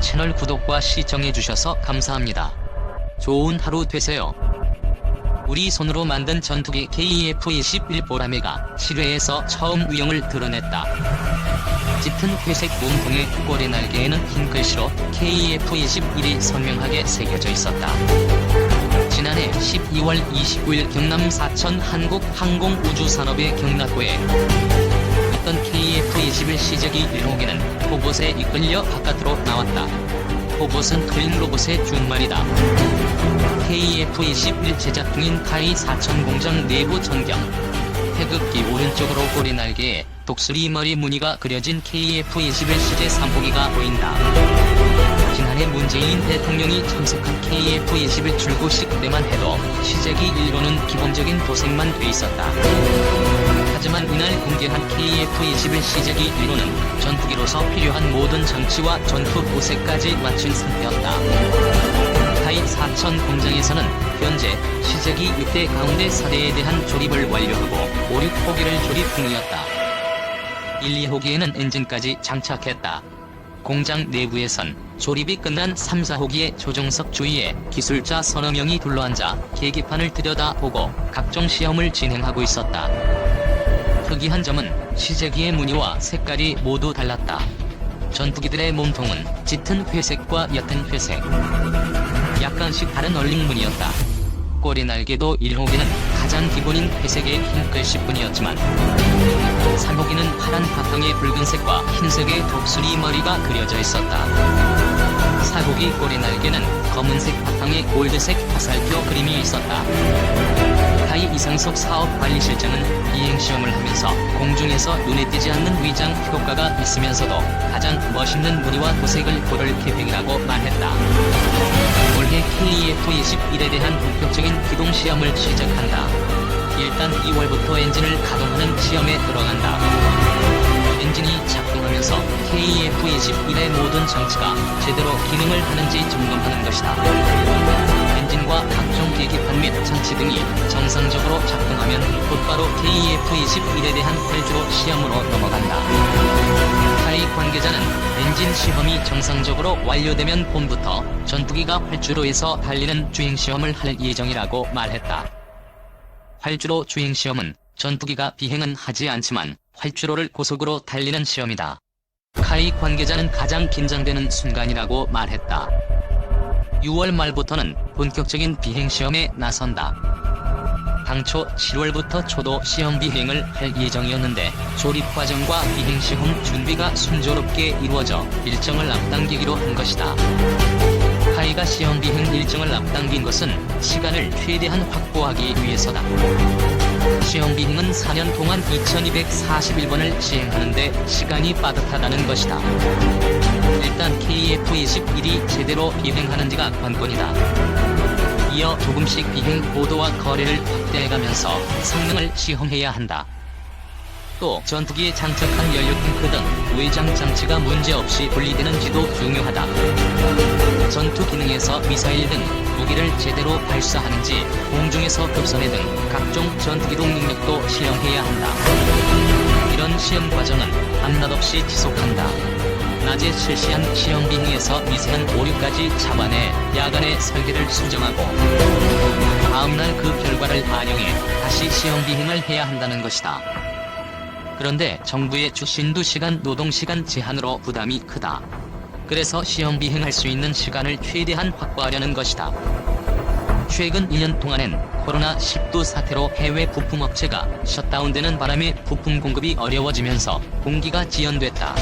채널 구독과 시청해주셔서 감사합니다. 좋은 하루 되세요. 우리 손으로 만든 전투기 KF-21 보라매가 실외에서 처음 위용을 드러냈다. 짙은 회색 몸통에 꼬리 날개에는 흰 글씨로 KF-21이 선명하게 새겨져 있었다. 지난해 12월 29일 경남 사천 한국항공우주산업의 경락고에 KF-21 시제기 1호기는 로봇에 이끌려 바깥으로 나왔다. 로봇은 트윈 로봇의 준말이다. KF-21 제작 중인 카이 4000 공장 내부 전경. 태극기 오른쪽으로 꼬리 날개에 독수리 머리 무늬가 그려진 KF-21 시제 3호기가 보인다. 지난해 문재인 대통령이 참석한 KF-21 출고식 때만 해도 시제기 1호는 기본적인 도색만 돼 있었다. 하지만 이날 공개한 KF-21 시제기 1호는 전투기로서 필요한 모든 장치와 전투 도색까지 마친 상태였다. 타이 4000 공장에서는 현재 시제기 6대 가운데 4대에 대한 조립을 완료하고 5, 6호기를 조립 중이었다. 1, 2호기에는 엔진까지 장착했다. 공장 내부에선 조립이 끝난 3, 4호기의 조종석 주위에 기술자 서너 명이 둘러앉아 계기판을 들여다보고 각종 시험을 진행하고 있었다. 특이한 점은 시제기의 무늬와 색깔이 모두 달랐다. 전투기들의 몸통은 짙은 회색과 옅은 회색, 약간씩 다른 얼링 무늬였다. 꼬리 날개도 1호기는 가장 기본인 회색의 흰 글씨뿐이었지만 3호기는 파란 바탕에 붉은색과 흰색의 독수리 머리가 그려져 있었다. 4호기 꼬리 날개는 검은색 바탕에 골드색 화살표 그림이 있었다. 타이 이상석 사업관리실장은 비행시험을 하면서 공중에서 눈에 띄지 않는 위장 효과가 있으면서도 가장 멋있는 무늬와 도색을 고를 계획이라고 말했다. 올해 KF-21에 대한 본격적인 기동 시험을 시작한다. 일단 2월부터 엔진을 가동하는 시험에 들어간다. 엔진이 작동하면서 KF-21의 모든 장치가 제대로 기능을 하는지 점검하는 것이다. 엔진과 각종 계기판 및 장치 등이 정상적으로 작동하면 곧바로 KF-21에 대한 활주로 시험으로 넘어간다. 타이 관계자는 엔진 시험이 정상적으로 완료되면 봄부터 전투기가 활주로에서 달리는 주행시험을 할 예정이라고 말했다. 활주로 주행시험은 전투기가 비행은 하지 않지만 활주로를 고속으로 달리는 시험이다. 카이 관계자는 가장 긴장되는 순간이라고 말했다. 6월 말부터는 본격적인 비행 시험에 나선다. 당초 7월부터 초도 시험 비행을 할 예정이었는데 조립 과정과 비행 시험 준비가 순조롭게 이루어져 일정을 앞당기기로 한 것이다. 카이가 시험 비행 일정을 앞당긴 것은 시간을 최대한 확보하기 위해서다. 시험 비행은 4년 동안 2241번을 시행하는데 시간이 빠듯하다는 것이다. 일단 KF-21이 제대로 비행하는지가 관건이다. 이어 조금씩 비행 고도와 거리를 확대해가면서 성능을 시험해야 한다. 또 전투기에 장착한 연료 탱크 등 외장 장치가 문제없이 분리되는지도 중요하다. 전투 기능에서 미사일 등 무기를 제대로 발사하는지 공중에서 급선회 등 각종 전투기동 능력도 시험해야 한다. 이런 시험 과정은 밤낮없이 지속한다. 낮에 실시한 시험 비행에서 미세한 오류까지 잡아내 야간에 설계를 수정하고 다음날 그 결과를 반영해 다시 시험 비행을 해야 한다는 것이다. 그런데 정부의 주 신두 시간 노동 시간 제한으로 부담이 크다. 그래서 시험 비행할 수 있는 시간을 최대한 확보하려는 것이다. 최근 2년 동안엔 코로나19 사태로 해외 부품업체가 셧다운되는 바람에 부품 공급이 어려워지면서 공기가 지연됐다.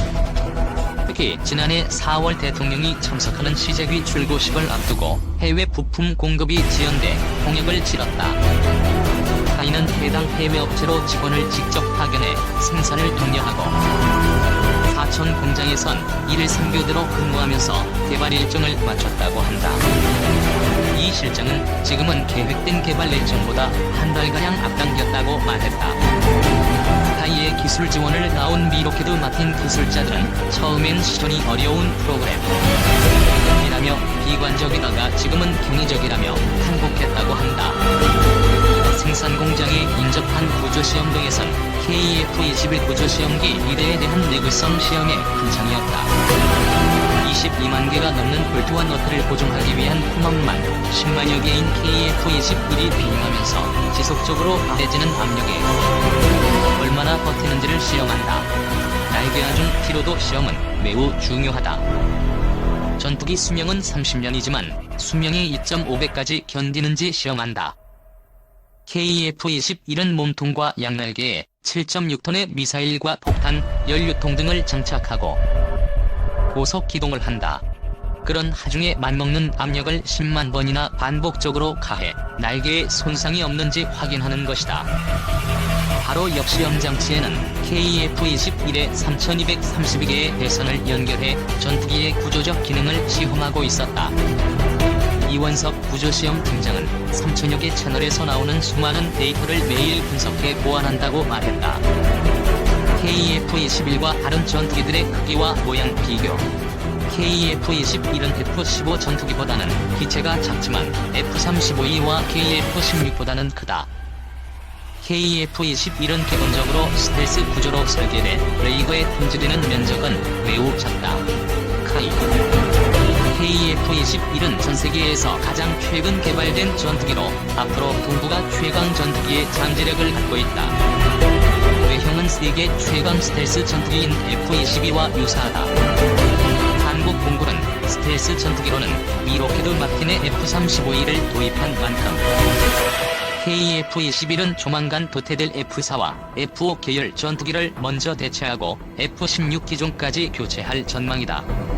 특히 지난해 4월 대통령이 참석하는 시제기 출고식을 앞두고 해외 부품 공급이 지연돼 홍역을 치렀다. 타이는 해당 해외 업체로 직원을 직접 파견해 생산을 독려하고 사천 공장에선 1일 3교대로 근무하면서 개발 일정을 마쳤다고 한다. 이 실장은 지금은 계획된 개발 일정보다 한 달가량 앞당겼다고 말했다. 타이의 기술 지원을 나온 미로케드 맡은 기술자들은 처음엔 실현이 어려운 프로그램 이라며 비관적이다가 지금은 경이적이라며 항복했다고 한다. 생산 공장에 인접한 구조시험 등에선 KF-21 구조시험기 1대에 대한 내구성 시험의 근창이었다. 이 22만 개가 넘는 볼트와 너트를 고정하기 위한 품업만 10만여 개인 KF-21이 비행하면서 지속적으로 가해지는 압력에 얼마나 버티는지를 시험한다. 날개와 중 피로도 시험은 매우 중요하다. 전투기 수명은 30년이지만 수명의 2.5배까지 견디는지 시험한다. KF-21은 몸통과 양날개에 7.6톤의 미사일과 폭탄, 연료통 등을 장착하고 고속 기동을 한다. 그런 하중에 맞먹는 압력을 10만 번이나 반복적으로 가해 날개에 손상이 없는지 확인하는 것이다. 바로 역시험 장치에는 KF-21의 3232개의 배선을 연결해 전투기의 구조적 기능을 시험하고 있었다. 이원석 구조시험 팀장은 3천여 개 채널에서 나오는 수많은 데이터를 매일 분석해 보완한다고 말했다. KF-21과 다른 전투기들의 크기와 모양 비교. KF-21은 F-15 전투기보다는 기체가 작지만 F-35E와 KF-16보다는 크다. KF-21은 기본적으로 스텔스 구조로 설계돼 레이더에 탐지되는 면적은 매우 작다. 카이 KF-21은 전 세계에서 가장 최근 개발된 전투기로 앞으로 동부가 최강 전투기의 잠재력을 갖고 있다. 외형은 세계 최강 스텔스 전투기인 F-22와 유사하다. 한국 공군은 스텔스 전투기로는 미로케드 마틴의 F-35E를 도입한 만큼 KF-21은 조만간 도태될 F-4와 F-5 계열 전투기를 먼저 대체하고 F-16 기종까지 교체할 전망이다.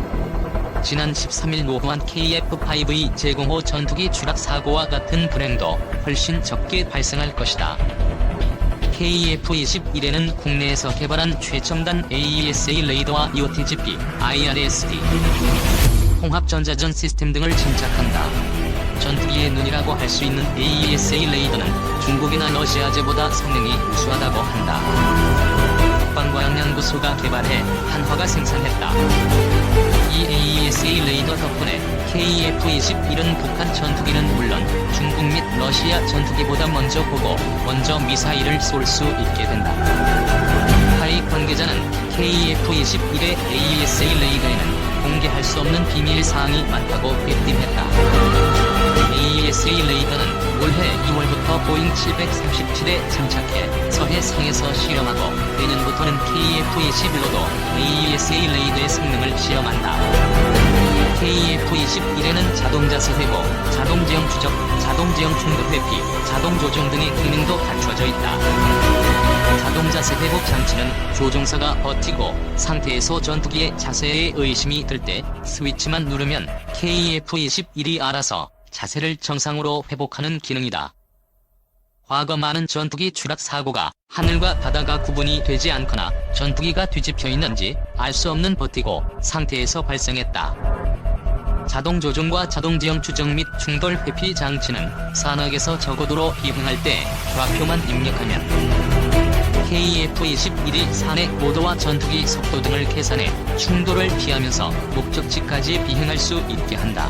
지난 13일 노후한 KF-5E 제공호 전투기 추락 사고와 같은 불행도 훨씬 적게 발생할 것이다. KF-21에는 국내에서 개발한 최첨단 AESA 레이더와 EOTGP, IRSD, 통합전자전 시스템 등을 장착한다. 전투기의 눈이라고 할 수 있는 AESA 레이더는 중국이나 러시아제보다 성능이 우수하다고 한다. 국방과학연구소가 개발해 한화가 생산했다. 이 AESA 레이더 덕분에 KF-21은 북한 전투기는 물론 중국 및 러시아 전투기보다 먼저 보고 먼저 미사일을 쏠 수 있게 된다. 하이 관계자는 KF-21의 AESA 레이더에는 공개할 수 없는 비밀 사항이 많다고 빅팀했다. AESA 레이더는 올해 2월부터 보잉 737에 장착해 서해상에서 실험하고 내년부터는 KF-21로도 AESA 레이더의 성능을 시험한다. KF-21에는 자동자 세 회복, 자동 지형 추적, 자동 지형 충돌 회피, 자동 조종 등의 기능도 갖춰져 있다. 자동자 세 회복 장치는 조종사가 버티고 상태에서 전투기의 자세에 의심이 들 때 스위치만 누르면 KF-21이 알아서 자세를 정상으로 회복하는 기능이다. 과거 많은 전투기 추락 사고가 하늘과 바다가 구분이 되지 않거나 전투기가 뒤집혀 있는지 알 수 없는 버티고 상태에서 발생했다. 자동 조종과 자동 지형 추적 및 충돌 회피 장치는 산악에서 저고도로 비행할 때 좌표만 입력하면 KF-21이 산의 고도와 전투기 속도 등을 계산해 충돌을 피하면서 목적지까지 비행할 수 있게 한다.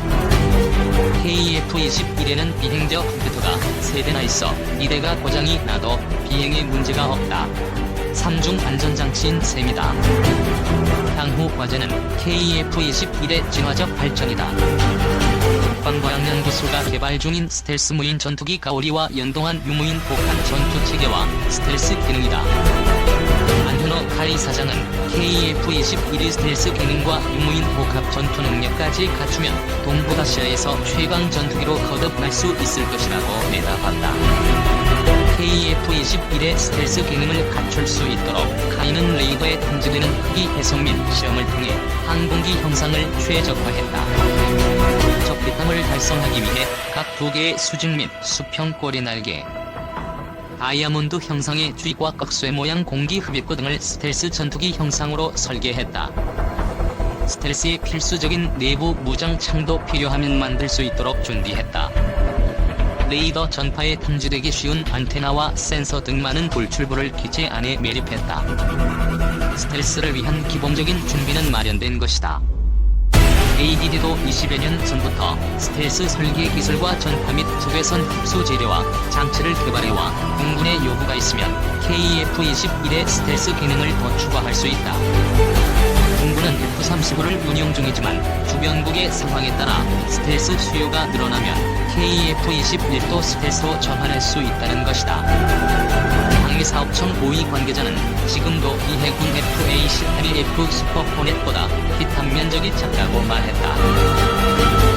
KF-21에는 비행적 컴퓨터가 3대나 있어 2대가 고장이 나도 비행에 문제가 없다. 3중 안전장치인 셈이다. 향후 과제는 KF-21의 진화적 발전이다. 국방과학연구소가 개발 중인 스텔스 무인 전투기 가오리와 연동한 유무인 복합 전투 체계와 스텔스 기능이다. 안현호 카이 사장은 KF-21의 스텔스 기능과 유무인 복합 전투 능력까지 갖추면 동북아시아에서 최강 전투기로 거듭날 수 있을 것이라고 내다봤다. KF-21의 스텔스 기능을 갖출 수 있도록 카이는 레이더에 탐지되는 크기 해석 및 시험을 통해 항공기 형상을 최적화했다. 적비탐을 달성하기 위해 각 두 개의 수직 및 수평 꼬리 날개, 다이아몬드 형상의 쥐과 꺽쇠 모양 공기 흡입구 등을 스텔스 전투기 형상으로 설계했다. 스텔스의 필수적인 내부 무장 창도 필요하면 만들 수 있도록 준비했다. 레이더 전파에 탐지되기 쉬운 안테나와 센서 등 많은 돌출부를 기체 안에 매립했다. 스텔스를 위한 기본적인 준비는 마련된 것이다. ADD도 20여 년 전부터 스텔스 설계 기술과 전파 및 적외선 흡수 재료와 장치를 개발해와 공군의 요구가 있으면 KF-21의 스텔스 기능을 더 추가할 수 있다. 공군은 F-35를 운용 중이지만 주변국의 상황에 따라 스텔스 수요가 늘어나면 KF-21도 스텔스로 전환할 수 있다는 것이다. 방위사업청 고위 관계자는 지금도 이 해군 FA-18F 슈퍼포넷보다 히탄 면적이 작다고 말했다.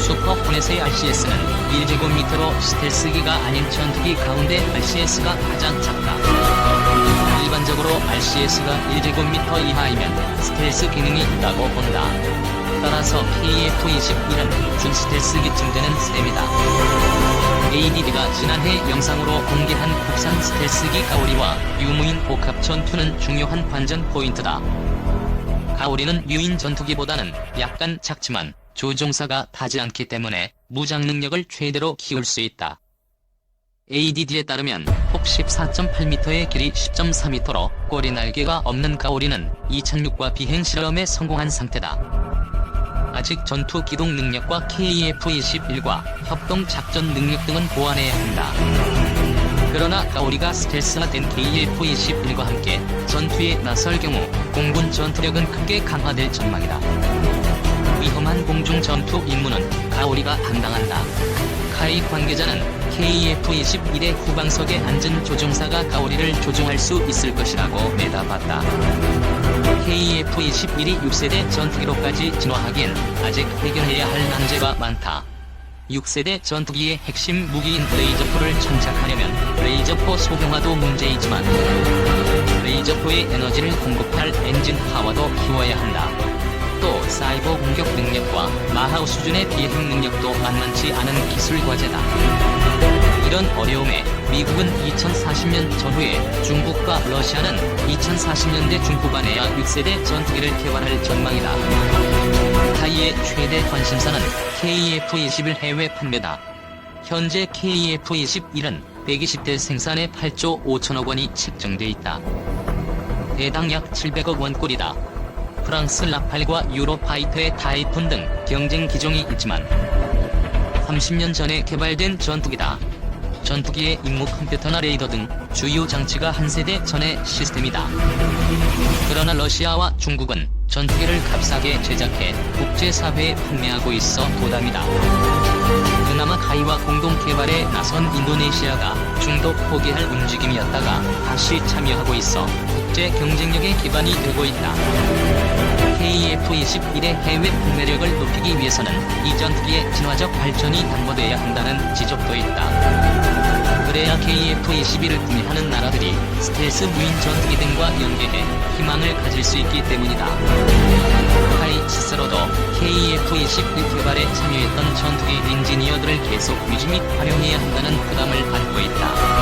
슈퍼포넷의 RCS는 1제곱미터로 스텔스기가 아닌 전투기 가운데 RCS가 가장 작다. 일반적으로 RCS가 1제곱미터 이하이면 스텔스 기능이 있다고 본다. 따라서 KF-21은 준 스텔스기쯤 되는 셈이다. ADD가 지난해 영상으로 공개한 국산 스텔스기 가오리와 유무인 복합 전투는 중요한 관전 포인트다. 가오리는 유인 전투기보다는 약간 작지만 조종사가 타지 않기 때문에 무장 능력을 최대로 키울 수 있다. ADD에 따르면 폭 14.8m의 길이 10.4m로 꼬리 날개가 없는 가오리는 2006과 비행 실험에 성공한 상태다. 아직 전투 기동 능력과 KF-21과 협동 작전 능력 등은 보완해야 한다. 그러나 가오리가 스텔스화된 KF-21과 함께 전투에 나설 경우 공군 전투력은 크게 강화될 전망이다. 위험한 공중 전투 임무는 가오리가 담당한다. 카이 관계자는 KF-21의 후방석에 앉은 조종사가 가오리를 조종할 수 있을 것이라고 내다봤다. KF-21이 6세대 전투기로까지 진화하기엔 아직 해결해야 할 난제가 많다. 6세대 전투기의 핵심 무기인 레이저포를 장착하려면 레이저포 소형화도 문제이지만 레이저포의 에너지를 공급할 엔진 파워도 키워야 한다. 또 사이버 공격 능력과 마하우 수준의 비행 능력도 만만치 않은 기술 과제다. 이런 어려움에 미국은 2040년 전후에 중국과 러시아는 2040년대 중후반에야 6세대 전투기를 개발할 전망이다. 타이의 최대 관심사는 KF-21 해외 판매다. 현재 KF-21은 120대 생산에 8조 5천억 원이 책정돼 있다. 대당 약 700억 원꼴이다. 프랑스 라팔과 유로파이터의 타이푼 등 경쟁 기종이 있지만 30년 전에 개발된 전투기다. 전투기의 임무 컴퓨터 나 레이더 등 주요 장치가 한 세대 전의 시스템이다. 그러나 러시아와 중국은 전투기를 값싸게 제작해 국제사회에 판매하고 있어 부담이다. 그나마 카이와 공동 개발에 나선 인도네시아가 중도 포기할 움직임이었다가 다시 참여하고 있어 국제 경쟁력의 기반이 되고 있다. KF-21의 해외 판매력을 높이기 위해서는 이 전투기의 진화적 발전이 담보돼야 한다는 지적도 있다. 그래야 KF-21을 구매하는 나라들이 스텔스 무인 전투기 등과 연계해 희망을 가질 수 있기 때문이다. 카이 스스로도 KF-21 개발에 참여했던 전투기 엔지니어들을 계속 유지 및 활용해야 한다는 부담을 안고 있다.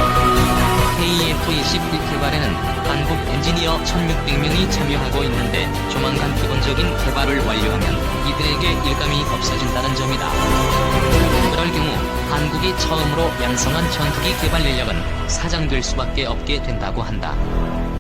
KF-21 개발에는 한국 엔지니어 1600명이 참여하고 있는데 조만간 기본적인 개발을 완료하면 이들에게 일감이 없어진다는 점이다. 그럴 경우 한국이 처음으로 양성한 전투기 개발 인력은 사장될 수밖에 없게 된다고 한다.